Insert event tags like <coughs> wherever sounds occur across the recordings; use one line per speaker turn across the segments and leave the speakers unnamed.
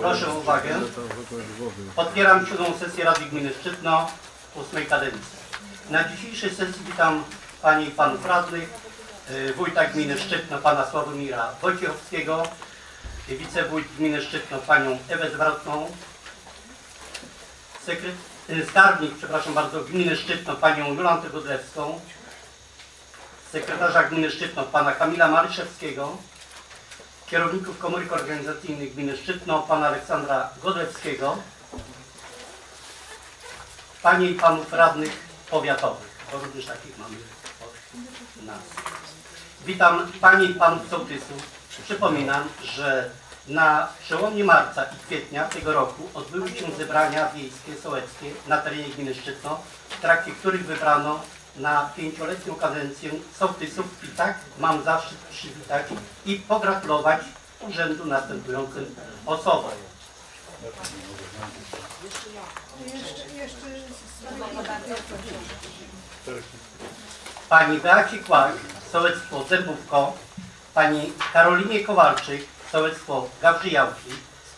Proszę o uwagę. Otwieram siódmą sesję Rady Gminy Szczytno ósmej kadencji. Na dzisiejszej sesji witam Panie i Panów Radnych, y, wójta Gminy Szczytno Pana Sławomira Wojciechowskiego, wicewójt Gminy Szczytno Panią Ewę Zwrotną, sekret... y, skarbnik, przepraszam bardzo, Gminy Szczytno Panią Jolantę Godlewską, sekretarza Gminy Szczytno Pana Kamila Maryszewskiego, kierowników komórek organizacyjnych Gminy Szczytno, pana Aleksandra Godlewskiego, panie i panów radnych powiatowych, bo również takich mamy od nas. Witam panie i panów sołtysów. Przypominam, że na przełomie marca i kwietnia tego roku odbyły się zebrania wiejskie, sołeckie na terenie gminy Szczytno, w trakcie których wybrano na pięcioletnią kadencję sołtysów i tak mam zaszczyt przywitać i pogratulować urzędu następującym osobom. Pani Beacie Kłak, sołectwo Zębówko, pani Karolinie Kowalczyk, sołectwo Gawrzyjałki,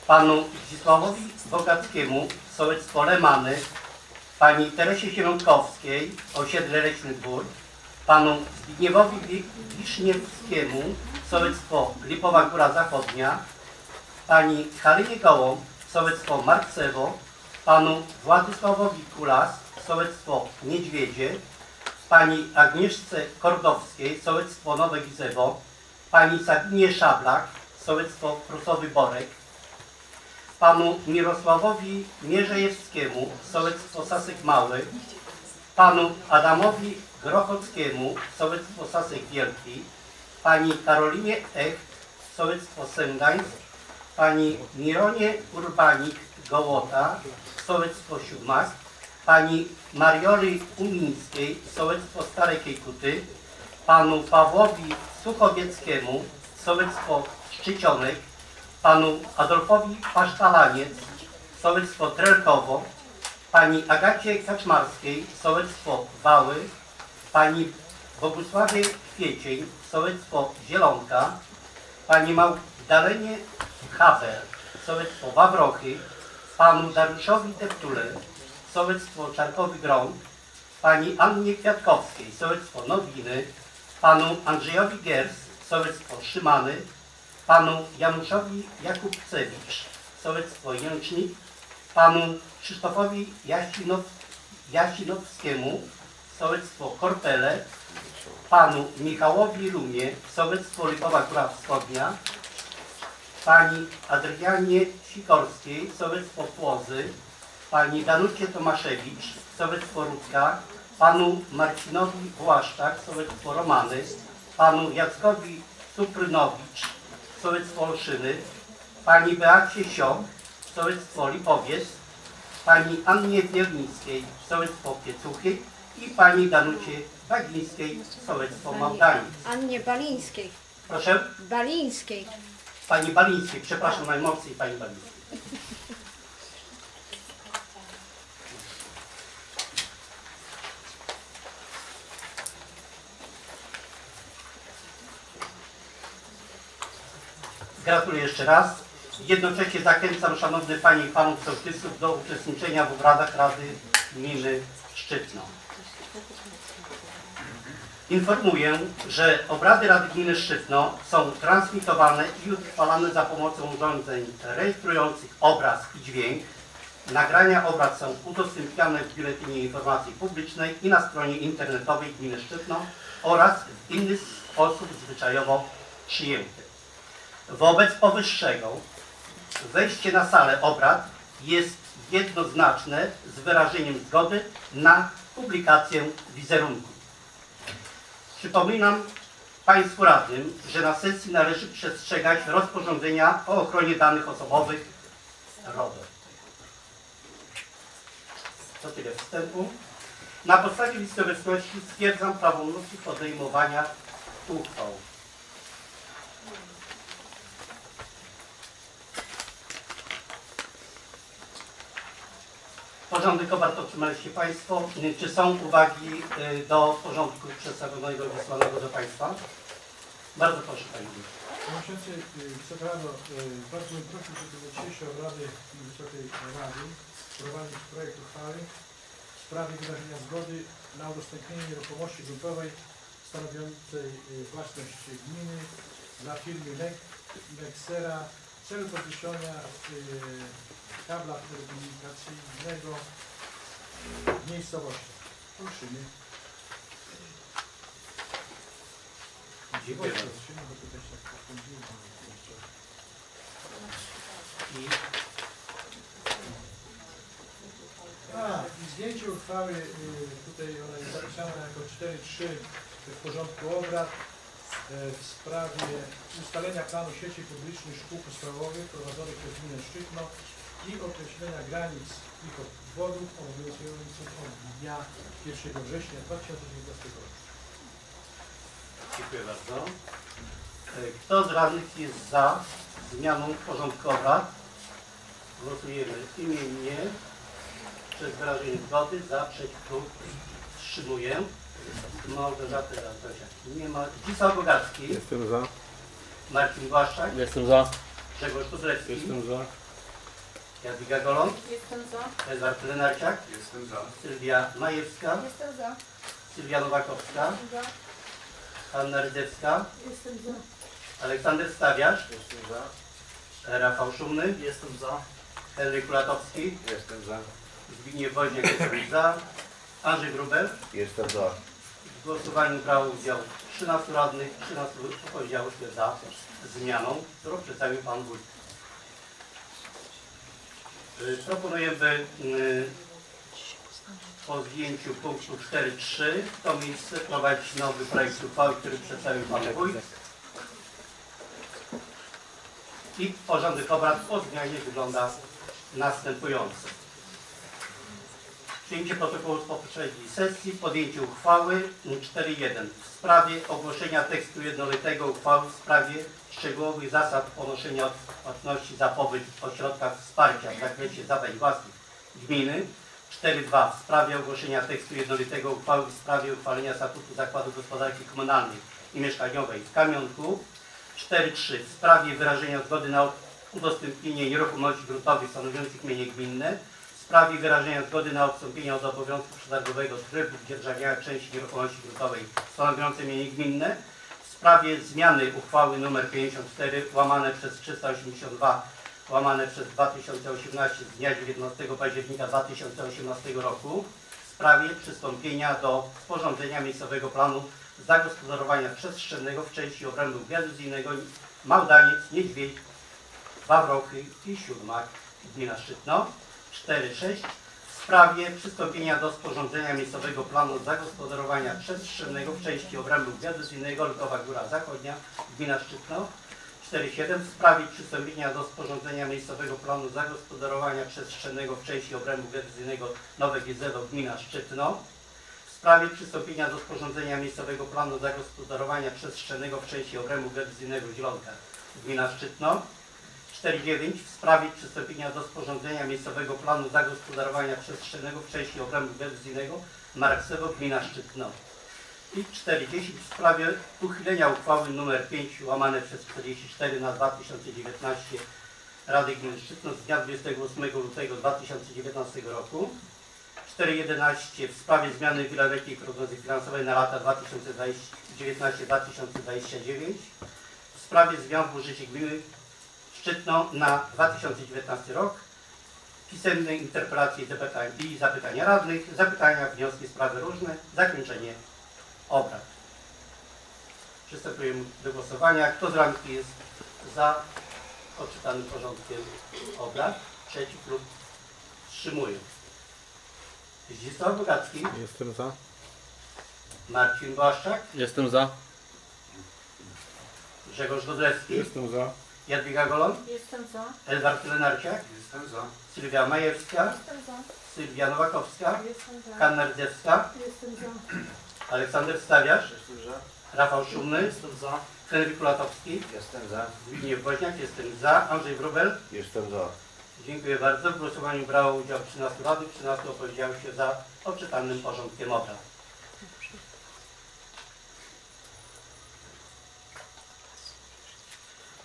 panu Zdzisławowi Bogackiemu, sołectwo Lemany, pani Teresie Sieronkowskiej, osiedle Leśny Dwór, panu Zbigniewowi Wi- Wiszniewskiemu, sołectwo Lipowa Góra Zachodnia, pani Harynie Gołąb, sołectwo Marksewo, panu Władysławowi Kulas, sołectwo Niedźwiedzie, pani Agnieszce Kordowskiej, sołectwo Nowe Gizewo, pani Sabinie Szablak, sołectwo Prusowy Borek, panu Mirosławowi Mierzejewskiemu, sołectwo Sasek Mały, panu Adamowi Grochockiemu, sołectwo Sasek Wielki, pani Karolinie Ech, sołectwo Sęgańsk, pani Mironie Urbanik Gołota, sołectwo Siódmak, pani Marioli Umińskiej, sołectwo Stare Kiejkuty, panu Pawłowi Suchowieckiemu, sołectwo Szczycionek, panu Adolfowi Pasztalaniec, sołectwo Trelkowo, pani Agacie Kaczmarskiej, sołectwo Wały, pani Bogusławie Kwiecień, sołectwo Zielonka, pani Magdalenie Haber, sołectwo Wawrochy, panu Dariuszowi Deptule, sołectwo Czarkowy Grąg, pani Annie Kwiatkowskiej, sołectwo Nowiny, panu Andrzejowi Gers, sołectwo Szymany, panu Januszowi Jakubcewicz, sołectwo Jęcznik, panu Krzysztofowi Jasinow, Jasinowskiemu, sołectwo Korpele, panu Michałowi Rumie, sołectwo Lipowa Góra Wschodnia, pani Adrianie Sikorskiej, sołectwo Płozy, pani Danucie Tomaszewicz, sołectwo Rudzka, panu Marcinowi Błaszczak, sołectwo Romany, panu Jackowi Suprynowicz, sołectwo Olszyny, pani Beacie Siok, sołectwo Lipowiec, pani Annie Wiernickiej, sołectwo Piecuchy i pani Danucie Bagińskiej, sołectwo Małdaniec.
Annie Balińskiej.
Proszę,
Balińskiej.
pani Balińskiej, przepraszam najmocniej pani Balińskiej. Gratuluję jeszcze raz. Jednocześnie zachęcam szanowne Panie i Panów sołtysów do uczestniczenia w obradach Rady Gminy Szczytno. Informuję, że obrady Rady Gminy Szczytno są transmitowane i utrwalane za pomocą urządzeń rejestrujących obraz i dźwięk. Nagrania obrad są udostępniane w Biuletynie Informacji Publicznej i na stronie internetowej Gminy Szczytno oraz w inny sposób zwyczajowo przyjęty. Wobec powyższego wejście na salę obrad jest jednoznaczne z wyrażeniem zgody na publikację wizerunku. Przypominam Państwu radnym, że na sesji należy przestrzegać rozporządzenia o ochronie danych osobowych RODO. To tyle wstępu. Na podstawie listy obecności stwierdzam prawomocność podejmowania uchwał. Porządek obrad otrzymaliście Państwo. Czy są uwagi y, do porządku przedstawionego i wysłanego do Państwa? Bardzo proszę Pani Wójt.
Przewodniczący y, Wysoka Rado, y, bardzo bym prosił, żeby na dzisiejsze obrady Wysokiej Rady wprowadzić projekt uchwały w sprawie wyrażenia zgody na udostępnienie nieruchomości gruntowej stanowiącej y, własność gminy dla firmy Nexera w celu podniesienia y, kabla telekomunikacyjnego w miejscowości. Prosimy.
Dziękuję
tak.
I
A, i zdjęcie uchwały, y, tutaj ona jest zapisana jako 4.3 w porządku obrad y, w sprawie ustalenia planu sieci publicznych szkół podstawowych prowadzonych przez gminę Szczytno i określenia granic ich obwodów obowiązujących od dnia 1 września 2019 roku.
Dziękuję bardzo. E, Kto z radnych jest za zmianą porządku obrad? Głosujemy imiennie przez wyrażenie zgody, za, przeciw lub wstrzymuję. Małgorzata Radosiak nie ma. Dzisław Bogacki,
Jestem za.
Marcin Błaszczak,
Jestem za.
Grzegorz Kudrecki,
Jestem za.
Jadwiga Golon,
Jestem za.
Edward Lenarciak,
Jestem za.
Sylwia Majewska,
Jestem za.
Sylwia Nowakowska,
Za.
Anna Rydecka,
Jestem za.
Aleksander Stawiarz,
Jestem za.
Rafał Szumny,
Jestem za.
Henryk Kulatowski,
Jestem za.
Zbigniew Woźniak jest za, Andrzej Grubel.
Jestem za.
W głosowaniu brało udział 13 radnych, 13 opowiedziało się za zmianą, którą przedstawił Pan Wójt. Y, Proponujemy y, po zdjęciu punktu 4.3 w to miejsce prowadzić nowy projekt uchwały, który przedstawił Pan Wójt. I porządek obrad po zmianie wygląda następująco. Przyjęcie protokołu z poprzedniej sesji, podjęcie uchwały 4.1 w sprawie ogłoszenia tekstu jednolitego uchwały w sprawie szczegółowych zasad ponoszenia odpłatności za pobyt w ośrodkach wsparcia w zakresie zadań własnych gminy. 4.2 w sprawie ogłoszenia tekstu jednolitego uchwały w sprawie uchwalenia statutu Zakładu Gospodarki Komunalnej i Mieszkaniowej w Kamionku. 4.3 w sprawie wyrażenia zgody na udostępnienie nieruchomości gruntowych stanowiących mienie gminne w sprawie wyrażenia zgody na odstąpienie od obowiązku przetargowego trybu dzierżawienia części nieruchomości gruntowej stanowiącej mienie gminne, sprawie zmiany uchwały nr 54 łamane przez 382 łamane przez 2018 z dnia 19 października 2018 roku w sprawie przystąpienia do sporządzenia miejscowego planu zagospodarowania przestrzennego w części obrębu geodezyjnego Małdaniec, Niedźwiedź, Wawrochy i Siódmak, gmina Szczytno. 4.6 w sprawie przystąpienia do sporządzenia miejscowego planu zagospodarowania przestrzennego w części obrębu geodezyjnego Lukowa Góra Zachodnia, gmina Szczytno. 4.7 w sprawie przystąpienia do sporządzenia miejscowego planu zagospodarowania przestrzennego w części obrębu geodezyjnego Nowe Gizewo, gmina Szczytno. W sprawie przystąpienia do sporządzenia miejscowego planu zagospodarowania przestrzennego w części obrębu geodezyjnego Zielonka, gmina Szczytno. 4.9 w sprawie przystąpienia do sporządzenia miejscowego planu zagospodarowania przestrzennego w części obrębu geodezyjnego Marksewo, gmina Szczytno. I 4.10 w sprawie uchylenia uchwały nr 5 łamane przez 44 na 2019 Rady Gminy Szczytno z dnia 28 lutego 2019 roku. 4.11 w sprawie zmiany wieloletniej prognozy finansowej na lata 2019-2029. W sprawie zmian w budżecie gminy Szczytno na 2019 rok. Pisemne interpelacje i zapytania, i zapytania radnych, zapytania, wnioski, sprawy różne, zakończenie obrad. Przystępujemy do głosowania. Kto z radnych jest za odczytanym porządkiem obrad? Przeciw lub wstrzymuje? Zdzisław Bogacki,
Jestem za.
Marcin Błaszczak,
Jestem za.
Grzegorz Godlewski,
Jestem za.
Jadwiga Golon,
Jestem za.
Edward Lenarciak,
Jestem za.
Sylwia Majewska,
Jestem za.
Sylwia Nowakowska,
Jestem za.
Hanna Rdzewska,
Jestem za.
Aleksander Stawiarz,
Jestem za.
Rafał Szumny,
Jestem za.
Henryk Kulatowski,
Jestem za.
Zbigniew Woźniak, jestem za, Andrzej Wróbel.
Jestem za.
Dziękuję bardzo. W głosowaniu brało udział 13 radnych, 13 opowiedziało się za odczytanym porządkiem obrad.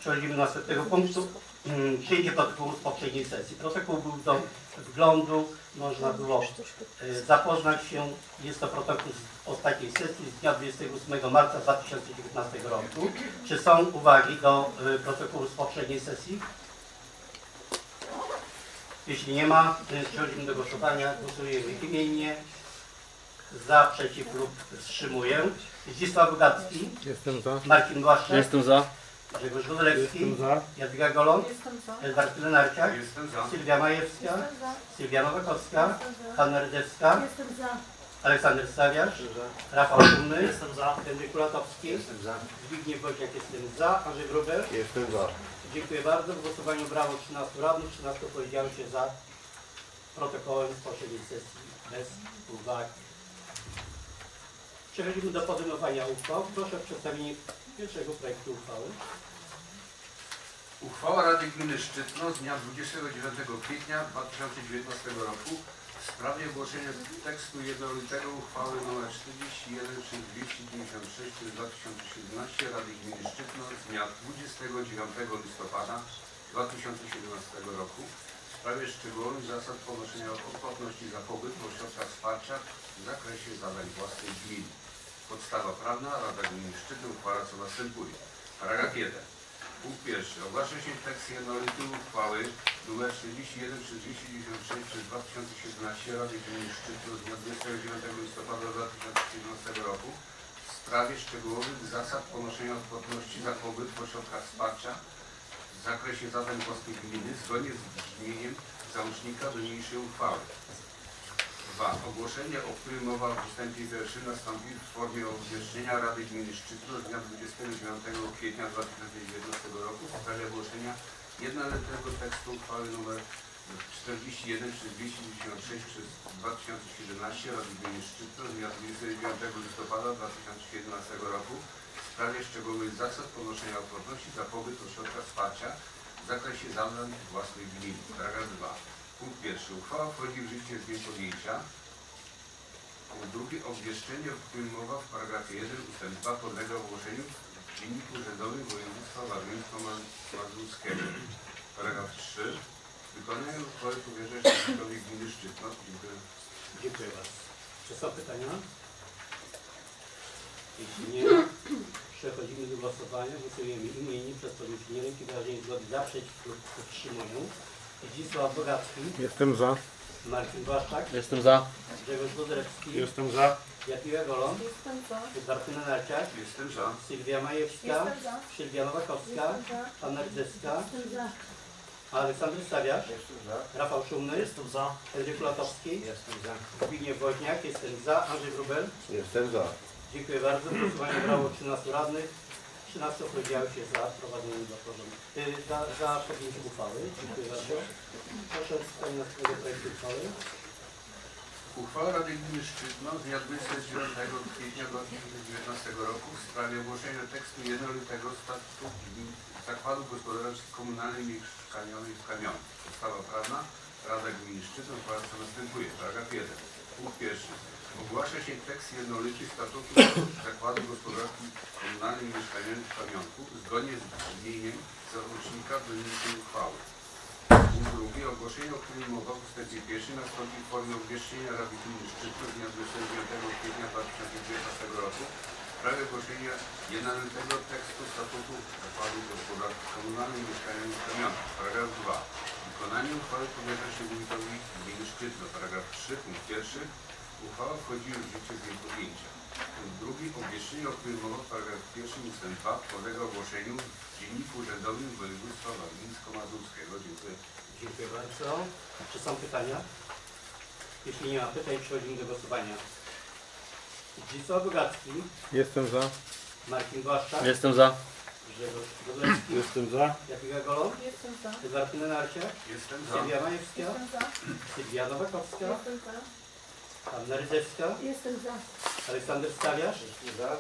Przechodzimy do następnego punktu. Mm, Przyjęcie protokołu z poprzedniej sesji. Protokół był do wglądu, można było e, zapoznać się. Jest to protokół z ostatniej sesji z dnia 28 marca 2019 roku. Czy są uwagi do e, protokołu z poprzedniej sesji? Jeśli nie ma, przechodzimy do głosowania. Głosujemy imiennie. Za, przeciw lub wstrzymuję. Zdzisław Bogacki,
Jestem za.
Marcin Błaszczak,
Jestem za.
Grzegorz Wodolewski,
za.
Jadwiga Golon. Edward Lenarciak. Sylwia Majewska. Sylwia Nowakowska, Hanna Rydewska. Aleksander Stawiarz, Rafał
za.
Henryk Kulatowski,
Jestem za.
Zbigniew Woźniak jestem za, Andrzej Gruber.
Jestem za.
Dziękuję bardzo. W głosowaniu brało 13 radnych, 13 powiedziało się za protokołem z poprzedniej sesji bez uwag. Przechodzimy do podejmowania uchwał. Proszę o przedstawienie pierwszego projektu uchwały.
Uchwała Rady Gminy Szczytno z dnia 29 kwietnia 2019 roku w sprawie ogłoszenia tekstu jednolitego uchwały nr 41 przez 296 przez 2017 Rady Gminy Szczytno z dnia 29 listopada 2017 roku w sprawie szczegółowych zasad ponoszenia odpłatności za pobyt w ośrodkach wsparcia w zakresie zadań własnej gminy. Podstawa prawna Rada Gminy Szczytno uchwala co następuje. Paragraf 1. Punkt pierwszy. Ogłasza się tekst jednolity uchwały nr 41 przez 296 przez 2017 Rady Gminy Szczytno z dnia 29 listopada 2017 roku w sprawie szczegółowych zasad ponoszenia odpłatności za pobyt w ośrodkach wsparcia w zakresie zadań własnej gminy zgodnie z brzmieniem załącznika do niniejszej uchwały. 2. Ogłoszenie, o którym mowa w ustępie pierwszym nastąpi w formie obwieszczenia Rady Gminy Szczytno z dnia 29 kwietnia 2019 roku w sprawie ogłoszenia jednolitego tekstu uchwały nr 41 przez 296 przez 2017 Rady Gminy Szczytno z dnia 29 listopada 2017 roku w sprawie szczegółowych zasad ponoszenia odpłatności za pobyt w ośrodkach wsparcia w zakresie zadań własnych gmin. Paragraf 2. Punkt pierwszy. Uchwała wchodzi w życie z dniem podjęcia. Punkt drugi. Obwieszczenie, o którym mowa w paragrafie 1 ustęp 2 podlega ogłoszeniu w Dzienniku Urzędowym Województwa Warmińsko-Mazurskiego. Paragraf 3. Wykonanie uchwały powierza Szefowi Gminy Szczytno. Dziękuję.
Dziękuję bardzo. Czy są pytania? Jeśli nie, przechodzimy do głosowania. Głosujemy imiennie przez podniesienie ręki wyrażenie zgody za, przeciw lub wstrzymują. Zdzisław Bogacki,
Jestem za.
Marcin Błaszczak,
Jestem za.
Grzegorz Wodolewski,
Jestem za.
Jadwiga Golon,
Jestem za.
Edward Lenarciak,
Jestem za.
Sylwia Majewska,
Jestem za.
Sylwia Nowakowska,
Jestem za.
Hanna Rydewska,
Jestem za.
Aleksander Stawiarz,
Jestem za.
Rafał Szumny,
Jestem za.
Henryk Kulatowski,
Jestem za.
Zbigniew Woźniak, jestem za, Andrzej Grubel.
Jestem za.
Dziękuję bardzo. W głosowaniu brało 13 radnych. 13 opowiedziało się za prowadzeniem za porządku. y, Za, za podjęciem uchwały. Dziękuję bardzo. Proszę o przedstawienie następnego projektu uchwały.
Uchwała Rady Gminy Szczytno z dnia 29 kwietnia 2019 roku w sprawie ogłoszenia tekstu jednolitego statutu gmin Zakładów Gospodarczych Komunalnych i Mieszkaniowych w Kamionie. Podstawa prawna Rada Gminy Szczytno co następuje. Paragraf 1. Punkt pierwszy. Ogłasza się tekst jednolity statutu Zakładu Gospodarczych Komunalnych i Mieszkaniowych w Kamionku zgodnie z brzmieniem załącznika do niniejszej uchwały. Punkt drugi. Ogłoszenie, o którym mowa w ustępie pierwszym nastąpi w formie obwieszczenia Rady Gminy Szczytno z dnia 29 kwietnia 2019 roku w sprawie ogłoszenia jednolitego tekstu statutu Zakładu Gospodarki Komunalnej i Mieszkaniowych w Kamionach. Paragraf 2. Wykonanie uchwały powierza się wójtowi gminy Szczytno. Paragraf 3. Punkt pierwszy. Uchwała wchodzi w życie z jej podjęcia. Punkt drugi. Obwieszczenie, o którym mowa w paragrafie pierwszym ustęp 2 podlega ogłoszeniu w Dzienniku Urzędowym Województwa Warmińsko-Mazurskiego. Dziękuję.
Dziękuję bardzo. Czy są pytania? Jeśli nie ma pytań, przechodzimy do głosowania. Zdzisław Bogacki,
Jestem za.
Marcin Błaszczak,
Jestem za.
Grzegorz Wodolewski,
Jestem za.
Jadwiga Golon,
Jestem za.
Edward Lenarciak,
Jestem za.
Sylwia Majewska,
Jestem za.
Sylwia Nowakowska,
Jestem za.
Anna Rydewska,
Jestem za.
Aleksander Stawiarz,
Jestem za.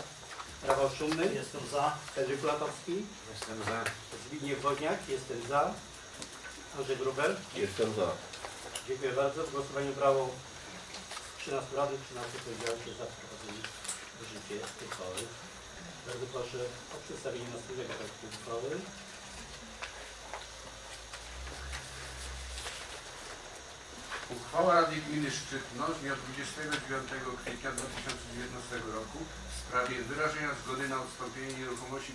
Rafał Szumny,
Jestem za.
Henryk Kulatowski,
Jestem za.
Zbigniew Woźniak, jestem za. Andrzej Grubel,
Jestem za.
dziękuję bardzo. W głosowaniu brało 13 radnych, 13 powiedziało się za wprowadzeniem w życie uchwały. Bardzo proszę o przedstawienie następnego projektu uchwały.
Uchwała Rady Gminy Szczytno z dnia 29 kwietnia 2019 roku w sprawie wyrażenia zgody na odstąpienie nieruchomości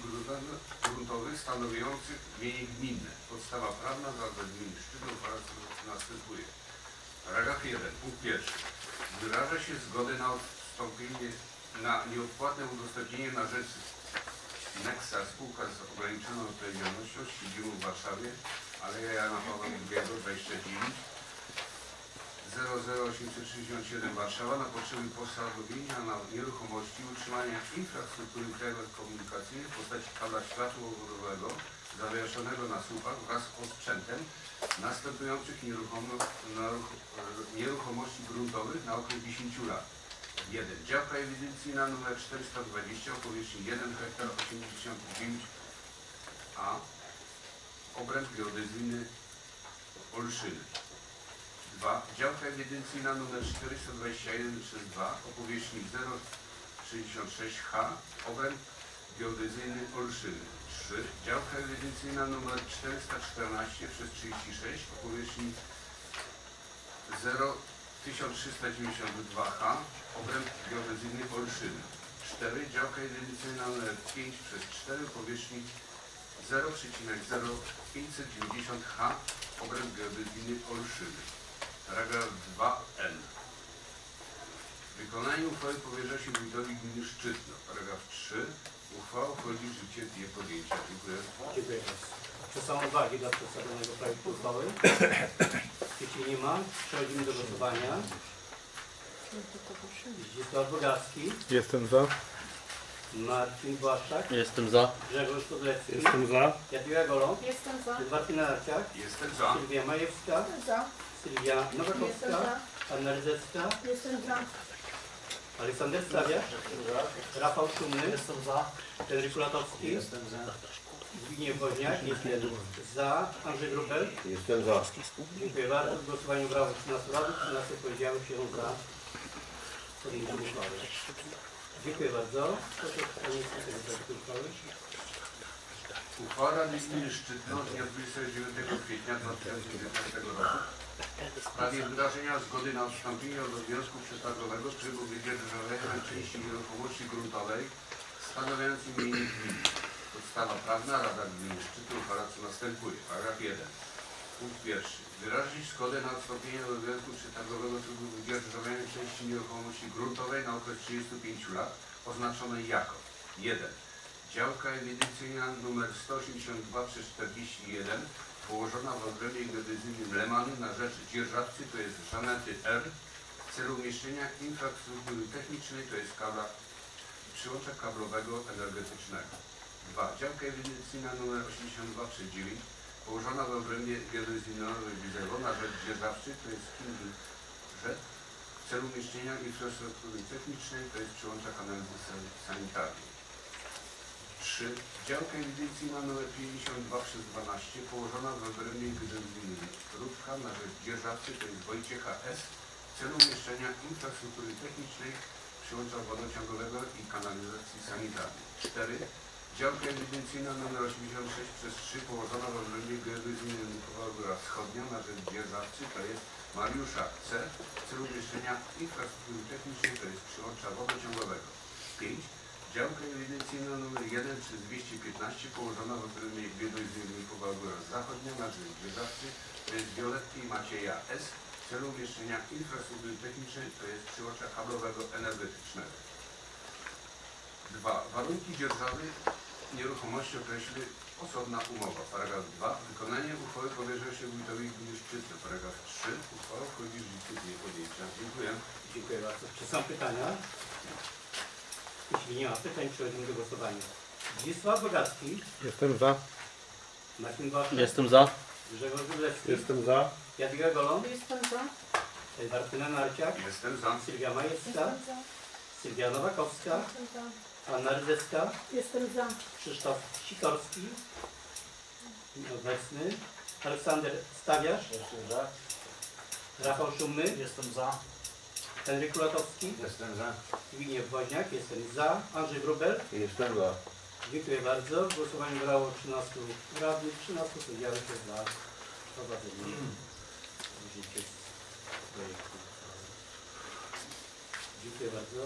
gruntowych- stanowiących mienie gminne. Podstawa prawna dla Gminy Szczytno uchwała następuje. Paragraf 1. Punkt pierwszy. Wyraża się zgodę na odstąpienie na nieodpłatne udostępnienie na rzecz Nexa spółka z ograniczoną odpowiedzialnością z siedzibą w Warszawie, Aleja Jana Pawła II 29 00867 Warszawa na potrzeby posadowienia na nieruchomości utrzymania infrastruktury telekomunikacyjnej w postaci kabla światłowodowego zawieszonego na słupach wraz z osprzętem następujących nieruchomości gruntowych na okres 10 lat. 1. Działka ewidencyjna nr 420 o powierzchni 1 hektar 89 a obręb geodezyjny Olszyny. 2. Działka ewidencyjna nr 421 przez 2 o powierzchni 066 h obręb geodezyjny Olszyny. 3. Działka ewidencyjna nr 414 przez 36 o powierzchni 0 1392 h obręb geodezyjny Olszyny. 4. Działka ewidencyjna nr 5 przez 4 o powierzchni 0,0590 h obręb geodezyjny Olszyny. Paragraf 2n. Wykonanie uchwały powierza się wójtowi gminy Szczytno. Paragraf 3. Uchwała wchodzi w życie z jej podjęcia. Dziękuję.
Dziękuję bardzo. Czy są uwagi do przedstawionego projektu uchwały? <coughs> Jeśli nie ma, przechodzimy do głosowania. Zdzisław Bogacki,
Jestem za.
Marcin Błaszczak,
Jestem za.
Grzegorz Podlecki,
Jestem za.
Jadwiga Golą,
Jestem za.
Martyna Arciak,
Jestem za.
Sylwia Majewska,
Za.
Sylwia Nowakowska,
za.
Anna Rydzecka,
Jestem za.
Aleksander Stawiasz, Rafał Szumny,
Jestem za.
Henryk Kulatowski,
Jestem za.
Zbigniew Woźniak, jestem za, Andrzej Grubel.
Jestem za.
Dziękuję bardzo. W głosowaniu brało 13 radnych, 13 powiedziały się za podjęciem uchwały. Dziękuję bardzo. Proszę Pani Sekretarz uchwały.
Uchwała Rady Gminy Szczytno z dnia 29 kwietnia 2019 roku w sprawie wyrażenia zgody na odstąpienie od obowiązku przetargowego w trybu wydzierżawienia części nieruchomości gruntowej stanowiącej mienie gminy. Podstawa prawna Rada Gminy uchwala co następuje. Paragraf 1. Punkt pierwszy. Wyrazić zgodę na odstąpienie od obowiązku przetargowego trybu wydzierżawienia części nieruchomości gruntowej na okres 35 lat oznaczonej jako 1. Działka ewidencyjna nr 182 przez 41 położona w obrębie geodezyjnym Lemany na rzecz dzierżawcy, to jest Żanety R, w celu umieszczenia infrastruktury technicznej, to jest kabla, przyłącza kablowego energetycznego. 2. Działka ewidencyjna nr 82 przez 9 położona w obrębie geodezyjnego Wizewo na rzecz dzierżawcy, to jest Kingi Rzet, w celu umieszczenia infrastruktury technicznej, to jest przyłącza kanalizacji sanitarnej. 3. Działka ewidencyjna nr 52 przez 12 położona w obrębie geodezyjnym Rudka na rzecz dzierżawcy, to jest Wojciecha S. w celu umieszczenia infrastruktury technicznej, przyłącza wodociągowego i kanalizacji sanitarnej. 4. Działka ewidencyjna nr 86 przez 3 położona w obrębie geodezyjnym Kowalgóra Wschodnia na rzecz dzierżawcy, to jest Mariusza C. w celu umieszczenia infrastruktury technicznej, to jest przyłącza wodociągowego. 5. Działka ewidencyjna nr 1 przez 215 położona w obrębie geodezyjnym Kowalgóra Zachodnia na dzierżawcy, to jest Violetty i Macieja S. w celu umieszczenia infrastruktury technicznej, to jest przyłącza kablowego energetycznego. 2. Warunki dzierżawy nieruchomości określi osobna umowa. Paragraf 2. Wykonanie uchwały powierza się wójtowi gminy Szczytno. Paragraf 3. Uchwała wchodzi w życie z jej podjęcia. Dziękuję.
Dziękuję bardzo. Czy są pytania? Jeśli nie ma pytań, przechodzimy do głosowania. Zdzisław Bogacki,
Jestem za.
Marcin Błaszczak,
Jestem za.
Grzegorz Wydlecki,
Jestem za.
Jadwiga Golą,
Jestem za.
Martyna Narciak,
Jestem za.
Sylwia Majewska,
Jestem za.
Sylwia Nowakowska,
Jestem za.
Anna Rydzecka,
Jestem za.
Krzysztof Sikorski, obecny, Aleksander Stawiasz,
Jestem za.
Rafał Szumny,
Jestem za.
Henryk Kulatowski,
Jestem za.
Zbigniew Woźniak, jestem za, Andrzej Grubel.
Jestem za.
Dziękuję bardzo. W głosowaniu brało 13 radnych, 13 sędziów się za projektu. Dziękuję bardzo.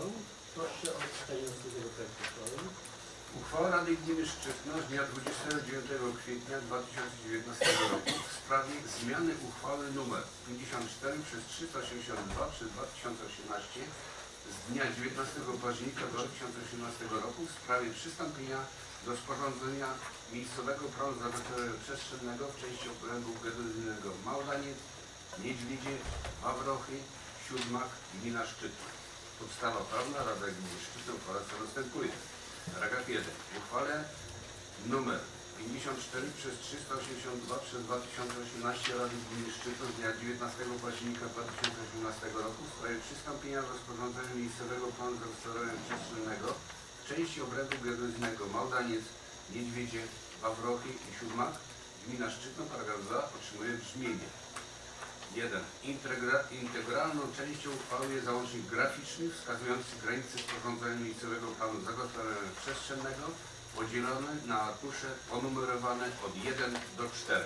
Proszę o czytanie następnego projektu uchwały.
Uchwała Rady Gminy Szczytno z dnia 29 kwietnia 2019 roku w sprawie zmiany uchwały nr 54 przez 382 przez 2018 z dnia 19 października 2018 roku w sprawie przystąpienia do sporządzenia miejscowego planu przestrzennego w części okręgu geodezyjnego Małdaniec, Niedźwiedzie, Wawrochy, Siódmak, Gmina Szczytno. Podstawa prawna Rada Gminy Szczytno uchwala co następuje. Paragraf 1. W uchwale numer 54 przez 382 przez 2018 Rady Gminy Szczytno z dnia 19 października 2018 roku w sprawie przystąpienia do sporządzenia miejscowego planu zagospodarowania przestrzennego w części obrębu geodezyjnego Małdaniec, Niedźwiedzie, Wawrochy i Siódmak Gmina Szczytno, paragraf 2 otrzymuje brzmienie. 1. Integra, integralną częścią uchwały jest załącznik graficzny wskazujący granice sporządzenia miejscowego planu zagospodarowania przestrzennego podzielony na arkusze ponumerowane od 1 do 4.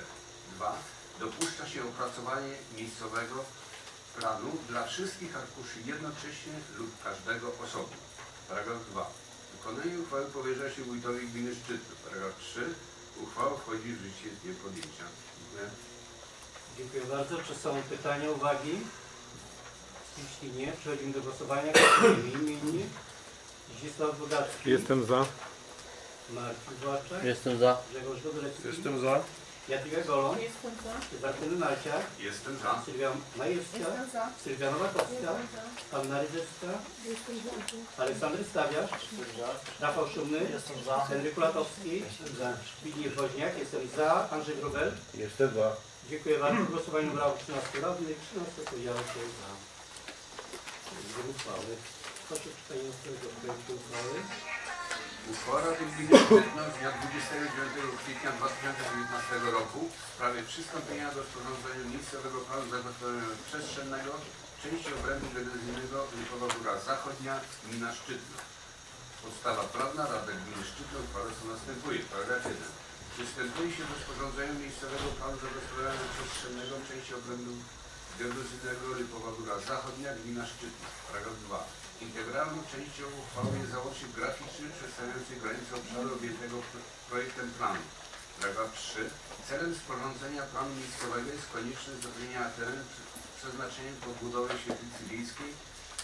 2. Dopuszcza się opracowanie miejscowego planu dla wszystkich arkuszy jednocześnie lub każdego osobno. Paragraf 2. Wykonanie uchwały powierza się wójtowi gminy Szczytno. Paragraf 3. Uchwała wchodzi w życie z dniem podjęcia. Dziękuję.
Dziękuję bardzo. Czy są pytania, uwagi? Jeśli nie, przechodzimy do głosowania. Imiennie. Zdzisław Bogacki.
Jestem za.
Marcin Błaczek.
Jestem za.
Grzegorz Dobrecki.
Jestem za.
Jadwiga Golon.
Jestem za.
Martyny Malciak.
Jestem za.
Sylwia Majewska.
Jestem za.
Sylwia Nowakowska. Anna Rydzycka.
Jestem za.
Aleksander Stawiarz. Rafał Szumny.
Jestem za.
Henryk Latowski. Zbigniew Woźniak. Jestem za. Andrzej Grubel.
Jestem za.
Dziękuję bardzo. W głosowaniu brało 13 radnych. 13 powiedziało się za. Uchwały. Proszę o czytanie następnego projektu uchwały.
Uchwała Rady Gminy Szczytno z dnia 29 kwietnia 2019 roku w sprawie przystąpienia do sporządzenia miejscowego planu zagospodarowania przestrzennego części obrębu geodezyjnego Lipowa Góra Zachodnia, gmina Szczytno. Podstawa prawna Rada Gminy Szczytno uchwala co następuje. Paragraf 1. Przystępuje się do sporządzenia miejscowego planu zagospodarowania przestrzennego części obrębu geodezyjnego Lipowa Góra Zachodnia, gmina Szczytno. Paragraf 2. Integralną częścią uchwały jest załącznik graficzny przedstawiający granice obszaru objętego pro- projektem planu. Paragraf 3. Celem sporządzenia planu miejscowego jest konieczne zapewnienia terenu prze- przeznaczeniem pod budowę świetlicy wiejskiej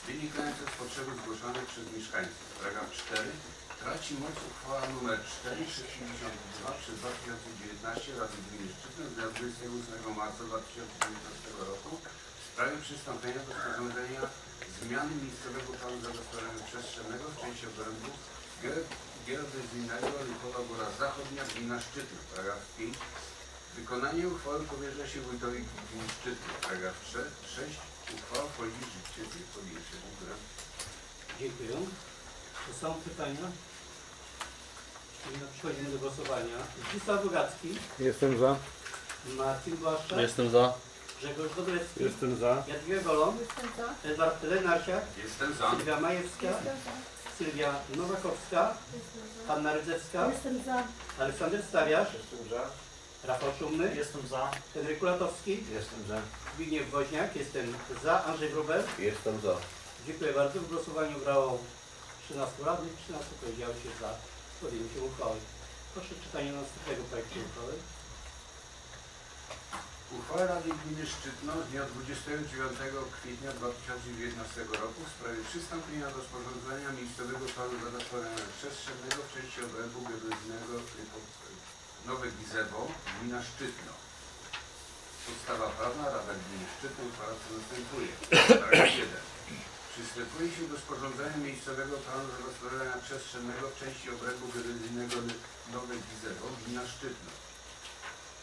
wynikające z potrzeby zgłoszonej przez mieszkańców. Paragraf 4. Traci moc uchwała nr 462 przez 2019 Rady Gminy Szczytno z dnia 28 marca 2019 roku w sprawie przystąpienia do sporządzenia zmiany miejscowego planu zagospodarowania przestrzennego w części obrębu ge- geodezyjnego Lipowa Góra Zachodnia, gmina Szczytno. Paragraf 5. Wykonanie uchwały powierza się wójtowi gminy Szczytno. Paragraf 3. 6. Uchwała wchodzi w życie z dniem podjęcia. Dziękuję.
Czy są pytania? Przechodzimy do głosowania. Zdzisław Bogacki.
Jestem za.
Marcin Błaszczak.
Jestem za.
Grzegorz Dobrecki.
Jestem za.
Jadwiga Golon.
Jestem za.
Edward Lenarsiak.
Jestem za.
Sylwia Majewska.
Jestem za.
Sylwia Nowakowska.
Jestem za.
Anna Rydzycka.
Jestem za.
Aleksander Stawiarz.
Jestem za.
Rafał Szumny.
Jestem za.
Henryk Latowski.
Jestem za.
Zbigniew Woźniak. Jestem za. Andrzej Grubel.
Jestem za.
Dziękuję bardzo. W głosowaniu brało 13 radnych, 13 powiedziało się za podjęciem uchwały. Proszę o czytanie następnego projektu uchwały.
Uchwała Rady Gminy Szczytno z dnia 29 kwietnia 2019 roku w sprawie przystąpienia do sporządzenia miejscowego planu zagospodarowania przestrzennego w części obrębu geodezyjnego Nowe Gizewo, gmina Szczytno. Podstawa prawna Rada Gminy Szczytno uchwala co następuje. Paragraf 1. Przystępuje się do sporządzenia miejscowego planu zagospodarowania przestrzennego w części obrębu geodezyjnego Nowe Gizewo, gmina Szczytno.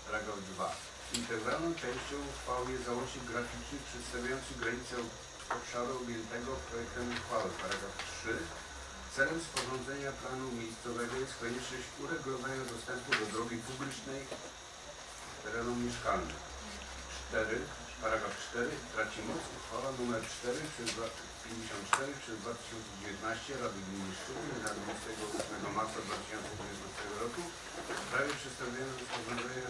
Paragraf 2. Integralną częścią uchwały jest załącznik graficzny przedstawiający granice obszaru objętego projektem uchwały. Paragraf 3. Celem sporządzenia planu miejscowego jest konieczność uregulowania dostępu do drogi publicznej terenom mieszkalnym. 4. Paragraf 4. Traci moc uchwała nr 4 przez 54 przez 2019 Rady Gminy Szczytno z dnia 28 marca 2019 roku w sprawie przystąpienia do sporządzenia